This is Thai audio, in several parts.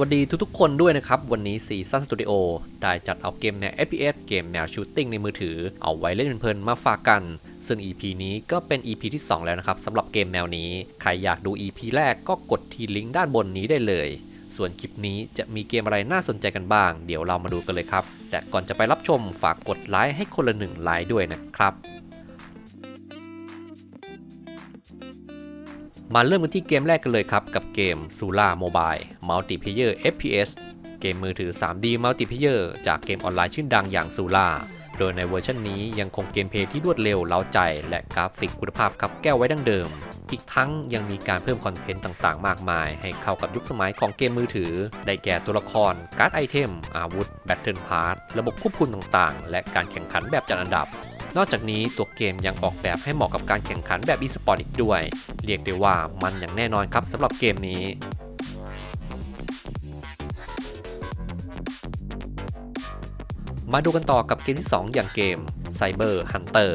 วัสดีทุกๆคนด้วยนะครับ วันนี้ซีซั่นสตูดิโอได้จัดเอาเกมแนว FPS เกมแนวชูตติ้งในมือถือ เอาไว้เล่นเพลินมาฝากกัน ซึ่ง EP นี้ก็เป็น EP ที่ 2 แล้วนะครับสำหรับเกมแนวนี้ ใครอยากดู EP แรกก็กดที่ลิงก์ด้านบนนี้ได้เลย ส่วนคลิปนี้จะมีเกมอะไรน่าสนใจกันบ้าง เดี๋ยวเรามาดูกันเลยครับ แต่ก่อนจะไปรับชมฝากกดไลค์ให้คนละหนึ่งไลค์ด้วยนะครับ มาเริ่มกันที่เกมแรกกันเลยครับ กับเกม Sula Mobile Multiplayer FPS เกมมือถือ 3D Multiplayer จากเกมออนไลน์ชื่อดังอย่าง Sula โดยในเวอร์ชันนี้ยังคงเกมเพลย์ที่รวดเร็วเล้าใจ และกราฟิกคุณภาพขับแก้วไว้ดังเดิม อีกทั้งยังมีการเพิ่มคอนเทนต์ต่างๆ มากมาย ให้เข้ากับยุคสมัยของเกมมือถือ ได้แก่ตัวละคร การ์ดไอเทม อาวุธ แบตเทิลพาร์ระบบควบคุมต่างๆ และการแข่งขันแบบจัดอันดับ นอกจากนี้ตัวเกมยังออกแบบให้เหมาะกับการแข่งขันแบบอีสปอร์ตอีกด้วย เรียกได้ว่ามันอย่างแน่นอนครับสำหรับเกมนี้มาดูกันต่อกับเกมที่ 2 อย่างเกม Cyber Hunter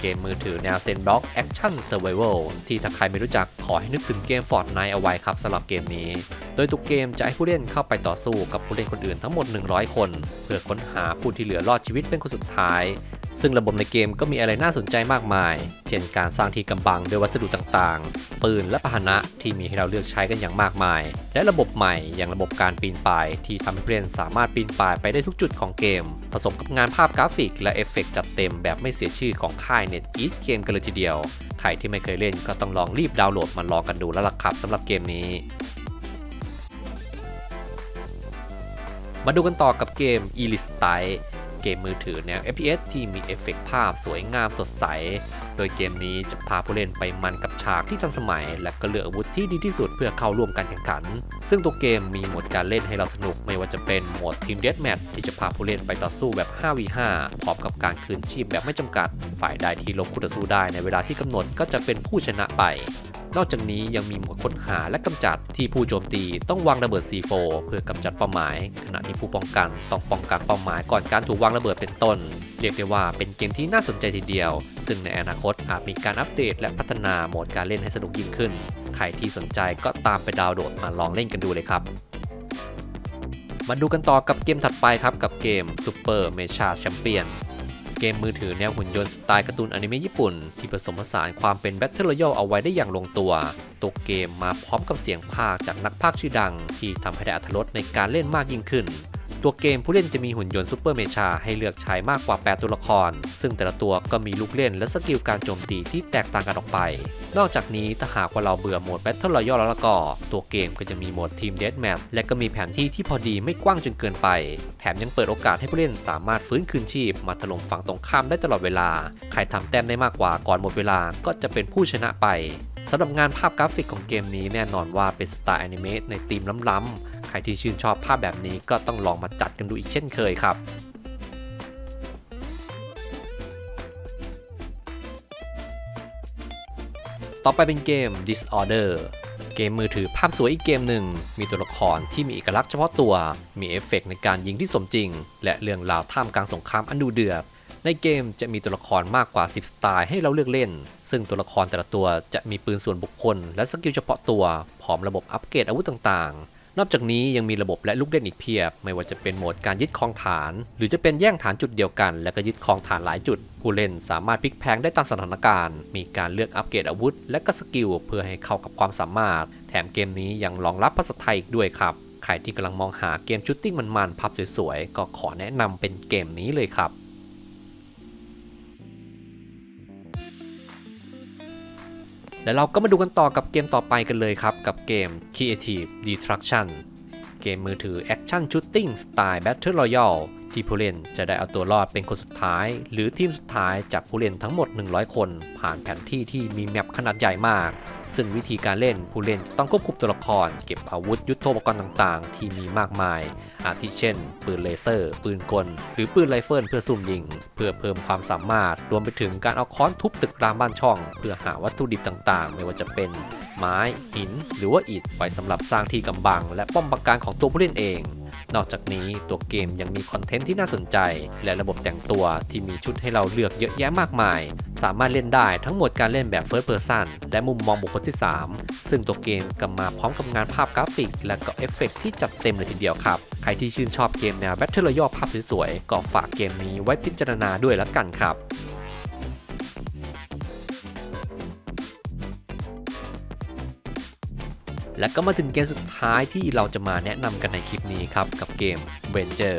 เกมมือถือแนวเซนบล็อกแอคชั่นเซอร์ไวลที่ถ้าใครไม่รู้จักขอให้นึกถึงเกม Fortnite เอาไว้ครับสำหรับเกมนี้ โดยทุกเกมจะให้ผู้เล่นเข้าไปต่อสู้กับผู้เล่นคนอื่นทั้งหมด 100 คน เพื่อค้นหาผู้ที่เหลือรอดชีวิตเป็นคนสุดท้าย ซึ่งระบบในเกมก็มีอะไรน่าสนใจมากมาย เช่นการสร้างที่กำบังด้วยวัสดุต่างๆ ปืนและพาหนะที่มีให้เราเลือกใช้กันอย่างมากมาย และระบบใหม่อย่างระบบการปีนป่าย ที่ทำให้ผู้เล่นสามารถปีนป่ายไปได้ทุกจุดของเกม ผสมกับงานภาพกราฟิก และเอฟเฟกต์จัดเต็มแบบไม่เสียชื่อของค่าย NetEase Game กันเลยทีเดียว ใครที่ไม่เคยเล่นก็ต้องลองรีบดาวน์โหลดมาลองกันดูแล้วล่ะครับสำหรับเกมนี้มาดูกันต่อกับเกม e l i s t y เกมมือถือแนว FPS ที่มีเอฟเฟกต์ภาพสวยงามสดใส โดยเกมนี้จะพาผู้เล่นไปมันกับฉากที่ทันสมัย และก็เลือกอาวุธที่ดีที่สุดเพื่อเข้าร่วมการแข่งขัน ซึ่งตัวเกมมีโหมดการเล่นให้เราสนุกไม่ว่าจะเป็นโหมดทีมเด a แมทที่จะพาผู้เล่นไปต่อสู้แบบ 5v5 พร้อมกับการคืนชีพแบบไม่จำกัด ฝ่ายใดที่ลงคู่ต่อสู้ได้ในเวลาที่กำหนดก็จะเป็นผู้ชนะไป นอกจากนี้ยังมีโหมดค้นหาและกำจัดที่ผู้โจมตีต้องวางระเบิด C4 เพื่อกำจัดเป้าหมาย ขณะที่ผู้ป้องกันต้องป้องกันเป้าหมายก่อนการถูกวางระเบิดเป็นต้น เรียกได้ว่าเป็นเกมที่น่าสนใจทีเดียว ซึ่งในอนาคตอาจมีการอัปเดต และพัฒนาโหมดการเล่นให้สนุกยิ่งขึ้น ใครที่สนใจก็ตามไปดาวน์โหลดมาลองเล่นกันดูเลยครับมาดูกันต่อกับเกมถัดไปครับกับเกม Super Mecha Champion เกมมือถือแนวหุ่นยนต์สไตล์การ์ตูนอนิเมะญี่ปุ่น ที่ผสมผสานความเป็นแบทเทิลรอยัลเอาไว้ได้อย่างลงตัว ตัวเกมมาพร้อมกับเสียงภาคจากนักพากย์ชื่อดัง ที่ทำให้ได้อรรถรสในการเล่นมากยิ่งขึ้น ตัวเกมผู้เล่นจะมีหุ่นยนต์ซูเปอร์เมชาให้เลือกใช้มากกว่า 8 ตัวละคร ซึ่งแต่ละตัวก็มีลูกเล่นและสกิลการโจมตีที่แตกต่างกันออกไป นอกจากนี้ถ้าหากว่าเราเบื่อโหมด Battle Royale แล้วก็ ตัวเกมก็จะมีโหมด Team Deathmatch และก็มีแผนที่ที่พอดีไม่กว้างจนเกินไป แถมยังเปิดโอกาสให้ผู้เล่นสามารถฟื้นคืนชีพ มาถล่มฝั่งตรงข้ามได้ตลอดเวลา ใครทำแต้มได้มากกว่าก่อนหมดเวลาก็จะเป็นผู้ชนะไปสำหรับงานภาพกราฟิกของเกมนี้แน่นอนว่าเป็นสไตล์อนิเมะในธีมล้ำๆ รที่ชื่นชอบภาพแบบนี้ก็ต้องลองมาจัดกันดูอีกเช่นเคยครับต่อไปเป็นเกม Disorder เกมมือถือภาพสวยอีกเกมหนึ่ง มีตัวละครที่มีเอกลักษณ์เฉพาะตัว มีเอฟเฟกต์ในการยิงที่สมจริง และเรื่องราวท่ามกลางสงครามอันดูเดือด ในเกมจะมีตัวละครมากกว่า 10 สไตล์ให้เราเลือกเล่น ซึ่งตัวละครแต่ละตัวจะมีปืนส่วนบุคคล และสกิลเฉพาะตัว พร้อมระบบอัปเกรดอาวุธต่างๆ นอกจากนี้ยังมีระบบและลูกเล่นอีกเพียบ ไม่ว่าจะเป็นโหมดการยึดครองฐาน หรือจะเป็นแย่งฐานจุดเดียวกัน และก็ยึดครองฐานหลายจุด ผู้เล่นสามารถพลิกแพลงได้ตามสถานการณ์ มีการเลือกอัปเกรดอาวุธ และก็สกิลเพื่อให้เข้ากับความสามารถ แถมเกมนี้ยังรองรับภาษาไทยอีกด้วยครับใครที่กำลังมองหาเกมชุดติ้งมันๆพับสวยๆก็ขอแนะนำเป็นเกมนี้เลยครับ แล้วเราก็มาดูกันต่อกับเกมต่อไปกันเลยครับ กับเกม Creative Destruction เกมมือถือแอคชั่นชูตติ้งสไตล์แบทเทิลรอยัล ที่ผู้เล่นจะได้เอาตัวรอดเป็นคนสุดท้าย หรือทีมสุดท้ายจากผู้เล่นทั้งหมด 100 คน ผ่านแผนที่ที่มีแมปขนาดใหญ่มาก ซึ่งวิธีการเล่นผู้เล่นจะต้องควบคุมตัวละคร เก็บอาวุธยุทโธปกรณ์ต่างๆ ที่มีมากมาย อาทิเช่น ปืนเลเซอร์ ปืนกล หรือปืนไรเฟิลเพื่อซุ่มยิง เพื่อเพิ่มความสามารถ รวมไปถึงการเอาค้อนทุบตึกรามบ้านช่อง เพื่อหาวัตถุดิบต่างๆ ไม่ว่าจะเป็น ไม้ หิน หรือว่าอิฐไว้สำหรับสร้างที่กำบัง และป้อมปราการของตัวผู้เล่นเอง นอกจากนี้ตัวเกมยังมีคอนเทนต์ที่น่าสนใจ และระบบแต่งตัวที่มีชุดให้เราเลือกเยอะแยะมากมาย สามารถเล่นได้ทั้งหมดการเล่นแบบ First Person และมุมมองบุคคลที่ 3 ซึ่งตัวเกมก็มาพร้อมกับงานภาพกราฟิก และก็เอฟเฟกต์ที่จัดเต็มเลยทีเดียวครับ ใครที่ชื่นชอบเกมแนว Battle Royale ภาพสวยๆก็ฝากเกมนี้ไว้พิจารณาด้วยละกันครับ และก็มาถึงเกมสุดท้ายที่เราจะมาแนะนำกันในคลิปนี้ครับ กับเกม v e n g e r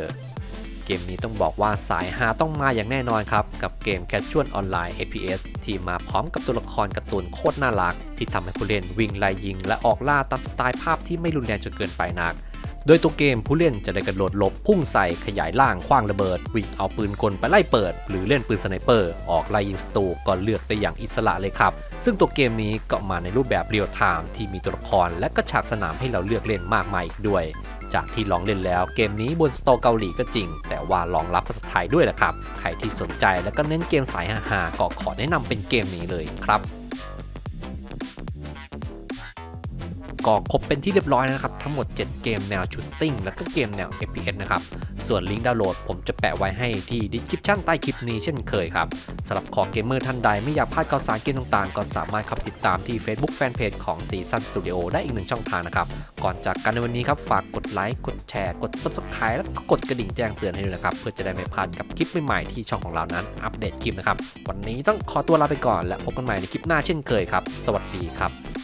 เกมนี้ต้องบอกว่าสายฮาต้องมาอย่างแน่นอนครับ กับเกม Casual Online FPS ที่มาพร้อมกับตัวละครการ์ตูนโคตรน่ารัก ที่ทำให้ผู้เล่นวิ่งไล่ยิง และออกล่าตามสไตล์ภาพที่ไม่รุนแรงจนเกินไปนัก โดยตัวเกมผู้เล่นจะได้กระโดดหลบพุ่งใส่ขยายล่างคว้างระเบิด วิ่งเอาปืนกลไปไล่เปิด หรือเล่นปืนสไนเปอร์ ออกไล่ยิงศัตรูก็เลือกได้อย่างอิสระเลยครับ ซึ่งตัวเกมนี้ก็มาในรูปแบบเรียลไทม์ที่มีตัวละครและก็ฉากสนามให้เราเลือกเล่นมากมายอีกด้วยจากที่ลองเล่นแล้วเกมนี้บนสโตร์เกาหลีก็จริง แต่ว่ารองรับภาษาไทยด้วยแหละครับ ใครที่สนใจและก็เน้นเกมสายฮาๆก็ขอแนะนำเป็นเกมนี้เลยครับ ก็ครบเป็นที่เรียบร้อยนะครับ ทั้งหมด 7 เกมแนวชูตติ้งแล้วก็เกมแนว FPS นะครับ ส่วนลิงก์ดาวน์โหลดผมจะแปะไว้ให้ที่ดิสคริปชั่นใต้คลิปนี้เช่นเคยครับสำหรับคอเกมเมอร์ท่านใดไม่อยากพลาดข่าวสารเกมต่างๆ ก็สามารถเข้าไปติดตามที่ Facebook Fanpage ของ Season Studio ได้อีกหนึ่งช่องทางนะครับ ก่อนจากกันในวันนี้ครับฝากกดไลค์กดแชร์กด Subscribe แล้วก็กดกระดิ่งแจ้งเตือนให้ด้วยนะครับเพื่อจะได้ไม่พลาดกับคลิปใหม่ๆที่ช่องของเรานั้นอัปเดตคลิปนะครับวันนี้ต้องขอตัวลาไปก่อนและพบกันใหม่ในคลิปหน้าเช่นเคยครับ สวัสดีครับ